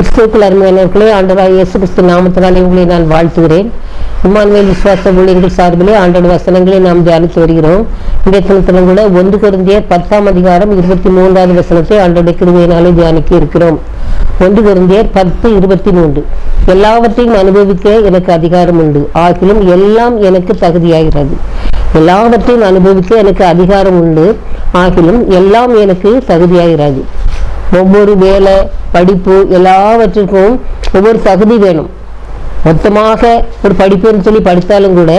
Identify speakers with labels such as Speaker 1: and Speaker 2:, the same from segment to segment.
Speaker 1: கிறிஸ்துவுக்குள் அருமையானவர்களே ஆண்டவராக இயேசு கிறிஸ்து நாமத்தினாலே உங்களை நான் வாழ்த்துகிறேன். இம்மானுவேல் விசுவாச ஊழியர்கள் சார்பிலே ஆண்டோட வசனங்களை நாம் தியானித்து வருகிறோம். இன்றைய தினத்திலும் கூட ஒன்று குருந்திய பத்தாம் அதிகாரம் இருபத்தி மூன்றாவது வசனத்தை ஆண்டோட கிருமையினாலே தியானிக்க இருக்கிறோம். ஒன்று குருந்தியர் பத்து இருபத்தி மூன்று. எல்லாவற்றையும் அனுபவிக்க எனக்கு அதிகாரம் உண்டு. ஆகிலும் எல்லாம் எனக்கு தகுதியாகிறது. எல்லாவற்றையும் அனுபவிக்க எனக்கு அதிகாரம் உண்டு. ஆகிலும் எல்லாம் எனக்கு தகுதியாகிறது. ஒவ்வொரு வேலை படிப்பு எல்லாவற்றுக்கும் ஒவ்வொரு தகுதி வேணும். மொத்தமாக ஒரு படிப்புன்னு சொல்லி படித்தாலும் கூட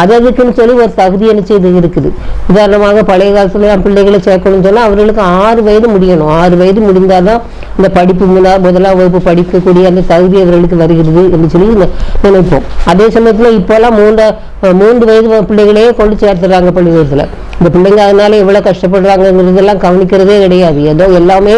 Speaker 1: அது சொல்லி ஒரு தகுதி என்ன செய்து இருக்குது. உதாரணமாக பழைய காலத்துல என் பிள்ளைகளை சேர்க்கணும்னு சொன்னால் அவர்களுக்கு ஆறு வயது முடியணும். ஆறு வயது முடிந்தால் தான் இந்த படிப்பு முதலா முதலாம் வகுப்பு படிக்கக்கூடிய அந்த தகுதி அவர்களுக்கு வருகிறது என்று சொல்லி நினைப்போம். அதே சமயத்தில் இப்போல்லாம் மூன்ற மூன்று வயது பிள்ளைகளையே கொண்டு சேர்த்துறாங்க பள்ளிக்கூடத்தில். இந்த பிள்ளைங்க அதனால எவ்வளோ கஷ்டப்படுறாங்கங்கிறதெல்லாம் கவனிக்கிறதே கிடையாது. ஏதோ எல்லாமே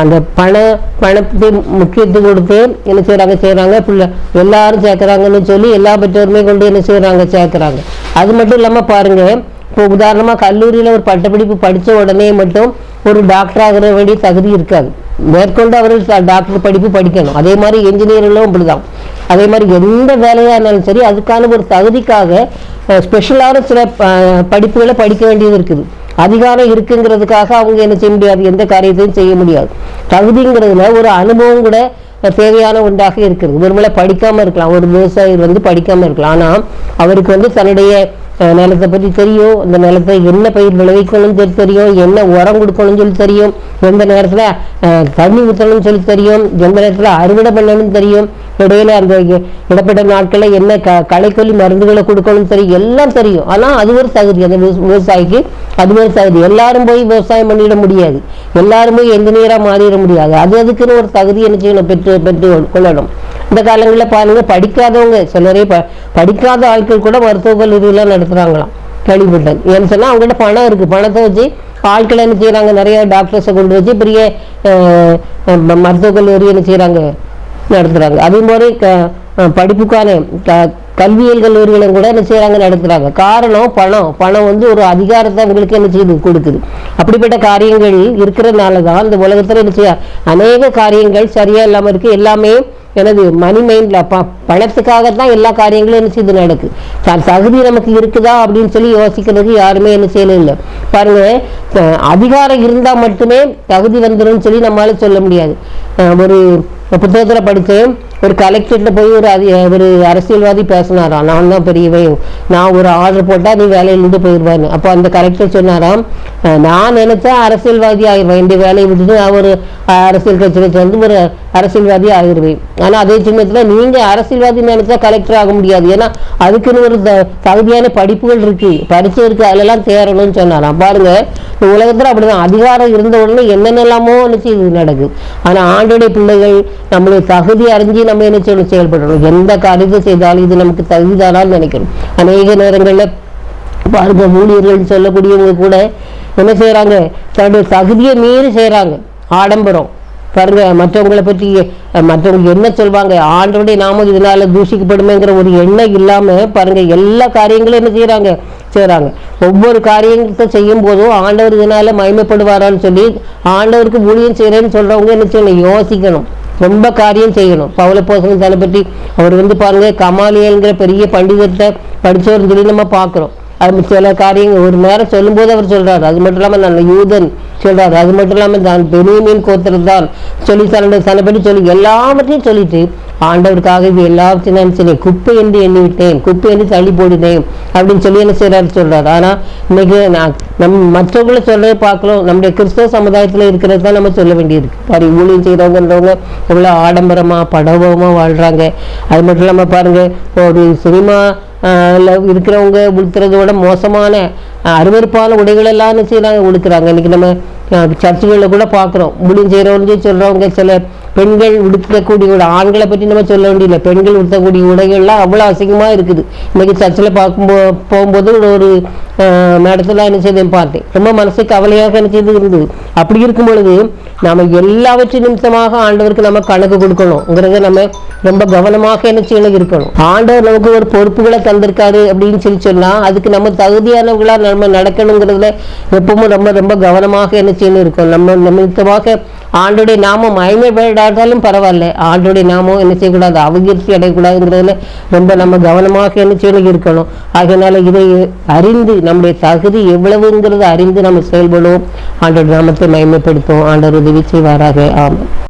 Speaker 1: அந்த பண பணத்தை முக்கியத்துவம் கொடுத்து என்ன செய்கிறாங்க செய்கிறாங்க பிள்ளை எல்லாரும் சேர்க்குறாங்கன்னு சொல்லி எல்லா பெற்றோருமே கொண்டு என்ன செய்கிறாங்க சேர்க்குறாங்க. அது மட்டும் இல்லாமல் பாருங்கள் இப்போ உதாரணமாக கல்லூரியில் ஒரு பட்டப்படிப்பு படித்த உடனே மட்டும் ஒரு டாக்டர் ஆகிற வேண்டிய தகுதி இருக்காது. மேற்கொண்டு அவர்கள் டாக்டர் படிப்பு படிக்கணும். அதே மாதிரி இன்ஜினியர்களும் அப்படிதான். அதே மாதிரி எந்த வேலையாக இருந்தாலும் சரி அதுக்கான ஒரு தகுதிக்காக ஸ்பெஷலான சில படிப்புகளை படிக்க வேண்டியது இருக்குது. அதிகாரம் இருக்குங்கிறதுக்காக அவங்க என்ன செய்ய முடியாது எந்த காரியத்தையும் செய்ய முடியாது. தகுதிங்கிறதுல ஒரு அனுபவம் கூட தேவையான ஒன்றாக இருக்குது. ஒருவேளை படிக்காமல் இருக்கலாம் ஒரு விவசாயி வந்து படிக்காமல் இருக்கலாம். ஆனால் அவருக்கு வந்து தன்னுடைய நிலத்தை பற்றி தெரியும். அந்த நிலத்தை என்ன பயிர் விளைவிக்கணும்னு சொல்லி தெரியும் என்ன உரம் கொடுக்கணும்னு சொல்லி தெரியும். எந்த நேரத்தில் தண்ணி ஊற்றணும்னு சொல்லி தெரியும் எந்த நேரத்தில் அறுவடை பண்ணணும்னு தெரியும் இடையில அந்த இடப்பட்ட நாட்களில் என்ன க களைக்கொல்லி மருந்துகளை கொடுக்கணும்னு தெரியும் எல்லாம் தெரியும். ஆனால் அது ஒரு தகுதி அந்த விவசாயிக்கு அது ஒரு தகுதி எல்லாரும் போய் விவசாயம் பண்ணிட முடியாது. எல்லாரும் போய் என்ஜினியரா மாறிட முடியாது. அது அதுக்குன்னு ஒரு தகுதி என்ன செய்யணும்? பெற்று பெற்று கொள்ளணும். இந்த காலங்களில் பாருங்க படிக்காதவங்க சிலரே ப படிக்காத ஆட்கள் கூட மருத்துவ கல்லூரியெல்லாம் நடத்துகிறாங்களாம் கேள்விப்பட்டேன். ஏன்னு சொன்னால் அவங்ககிட்ட பணம் இருக்குது பணத்தை வச்சு ஆட்களை என்ன செய்கிறாங்க நிறைய டாக்டர்ஸை கொண்டு வச்சு பெரிய மருத்துவ ம- மருத்துவக் கல்லூரி என்ன செய்கிறாங்க நடத்துறாங்க. அதே மாதிரி க படிப்புக்கான க கல்வியியல் கல்லூரிகளும் கூட என்ன செய்கிறாங்க நடத்துறாங்க. காரணம் பணம். பணம் வந்து ஒரு அதிகாரத்தை அவங்களுக்கு என்ன செய்யுது கொடுக்குது. அப்படிப்பட்ட காரியங்கள் இருக்கிறதுனால தான் இந்த உலகத்துல என்ன செய்ய அநேக காரியங்கள் சரியா இல்லாம இருக்கு. எல்லாமே எனது மணி மைண்ட்ல ப பணத்துக்காகத்தான் எல்லா காரியங்களும் என்ன செய்து நடக்கு. தகுதி நமக்கு இருக்குதா அப்படின்னு சொல்லி யோசிக்கிறதுக்கு யாருமே என்ன செய்யல இல்லை. பாருங்க அதிகாரம் இருந்தால் மட்டுமே தகுதி வந்துடும் சொல்லி நம்மளால சொல்ல முடியாது. ஒரு புத்தகத்தில் படித்தேன். ஒரு கலெக்டர்கிட்ட போய் ஒரு அதி ஒரு அரசியல்வாதி பேசினாராம் நான் தான் பெரியவன் நான் ஒரு ஆர்டர் போட்டால் நீ வேலையிலேருந்து போயிடுவான்னு அப்போ அந்த கலெக்டர் சொன்னாராம் நான் நினைச்சா அரசியல்வாதி ஆயிடுவேன் இந்த வேலையை விட்டுட்டு நான் ஒரு அரசியல் கட்சியில் சேர்ந்து ஒரு அரசியல்வாதி ஆகிடுவேன் ஆனால் அதே சமயத்தில் நீங்க அரசியல்வாதி நினச்சா கலெக்டர் ஆக முடியாது. ஏன்னா அதுக்குன்னு ஒரு த- தகுதியான படிப்புகள் இருக்கு. பரிசு இருக்கு தேரணும்னு சொன்னாராம். பாருங்க இந்த உலகத்துல அப்படிதான். அதிகாரம் இருந்த உடனே என்னென்னலாமோ நினச்சி இது நடக்குது. ஆனா ஆண்டுடைய பிள்ளைகள் நம்மளுடைய தகுதி அறிஞ்சு நம்ம என்ன செய்யணும்? செயல்படணும். எந்த காரியத்தை செய்தாலும் இது நமக்கு தகுதிதானான்னு நினைக்கணும். அநேக நேரங்களில் பாருங்க ஊழியர்கள் சொல்லக்கூடியவங்க கூட என்ன செய்கிறாங்க தன்னுடைய தகுதியை மீறி செய்கிறாங்க ஆடம்பரம். பாருங்க மற்றவங்களை பற்றி மற்றவங்க என்ன சொல்வாங்க? ஆண்டோடைய நாமம் இதனால தூஷிக்கப்படுமேங்கிற ஒரு எண்ணம் இல்லாம பாருங்க எல்லா காரியங்களும் என்ன செய்யறாங்க செய்யறாங்க ஒவ்வொரு காரியத்தை செய்யும் போதும் ஆண்டவர் இதனால மயமப்படுவாரான்னு சொல்லி ஆண்டவருக்கு ஊழியம் செய்யறேன்னு சொல்றவங்க என்ன செய்யணும்? யோசிக்கணும். ரொம்ப காரியம் செய்யணும். பவுலப்போசனம் தன்னை பற்றி அவர் வந்து பாருங்க கமாலியல்ங்கிற பெரிய பண்டிதத்தை படித்தவர் சொல்லி நம்ம பார்க்குறோம். அது சில காரியங்கள் ஒரு நேரம் சொல்லும்போது அவர் சொல்கிறார் அது மட்டும் இல்லாமல் நான் யூதன் சொல்கிறார் அது மட்டும் இல்லாமல் தான் பெருமையின் கோத்திரத்தான் சொல்லி தன்னுடைய தன்னைப்படி சொல்லி எல்லாவற்றையும் சொல்லிட்டு ஆண்டவருக்காக இது எல்லாவற்றையும் நான் செய்தேன். குப்பை என்று எண்ணி விட்டேன் குப்பை என்று தள்ளி போடினேன் அப்படின்னு சொல்லி என்ன செய்றாரு? சொல்கிறார் ஆனால் இன்னைக்கு நான் நம் மற்றவங்கள சொல்கிறத பார்க்கலாம் நம்முடைய கிறிஸ்தவ சமுதாயத்தில் இருக்கிறது தான் நம்ம சொல்ல வேண்டியிருக்கு. பாரு ஊழியம் செய்கிறவங்கன்றவங்க எவ்வளோ ஆடம்பரமாக படவமா வாழ்கிறாங்க அது மட்டும் இல்லாமல் பாருங்கள் ஒரு சினிமா இருக்கிறவங்க உடுத்துறதோட மோசமான அருவறுப்பான உடைகளெல்லாம் செய்கிறாங்க என்ன உடுக்குறாங்க இன்றைக்கி நம்ம சர்ச்சுகளில் கூட பார்க்குறோம். முடியும் செய்கிறவங்க சொல்கிறவங்க சில பெண்கள் உடுத்தக்கூடிய உடை ஆண்களை பற்றி நம்ம சொல்ல வேண்டியதில்லை. பெண்கள் உடுத்தக்கூடிய உடைகள்லாம் அவ்வளோ அசிங்கமாக இருக்குது. இன்றைக்கி சர்ச்சில் பார்க்கும்போ போகும்போது ஒரு மேடத்தில் என்ன செய்தேன் பார்த்தேன். ரொம்ப மனசு கவலையாக என்ன செய்து இருந்தது. அப்படி இருக்கும் பொழுது நாம எல்லாவற்றின் நிமிஷமாக ஆண்டவருக்கு நம்ம கணக்கு கொடுக்கணுங்கிறத நம்ம ரொம்ப கவனமாக என்ன செய்யணும் இருக்கணும். ஆண்டவர் நமக்கு ஒரு பொறுப்புகளை தந்திருக்காரு அப்படின்னு சொல்லி சொன்னால் அதுக்கு நம்ம தகுதியானவர்களாக நம்ம நடக்கணுங்கிறதுல எப்பவும் ரொம்ப ரொம்ப கவனமாக என்ன செய்யணும் இருக்கும். நம்ம நிமித்தமாக ஆண்டுடைய நாமம் மயமைப்படாதாலும் பரவாயில்ல. ஆண்டுடைய நாமம் என்ன செய்யக்கூடாது? அவகீர்த்தி அடையக்கூடாதுங்கிறதுல ரொம்ப நம்ம கவனமாக என்ன செய்யணும் இருக்கணும். அதனால இதை அறிந்து நம்முடைய தகுதி எவ்வளவுங்கிறத அறிந்து நம்ம செயல்படுவோம். ஆண்டோட நாமத்தை மயமைப்படுத்துவோம் ஆண்டவர் உதவி செய்வாராக. ஆமாம்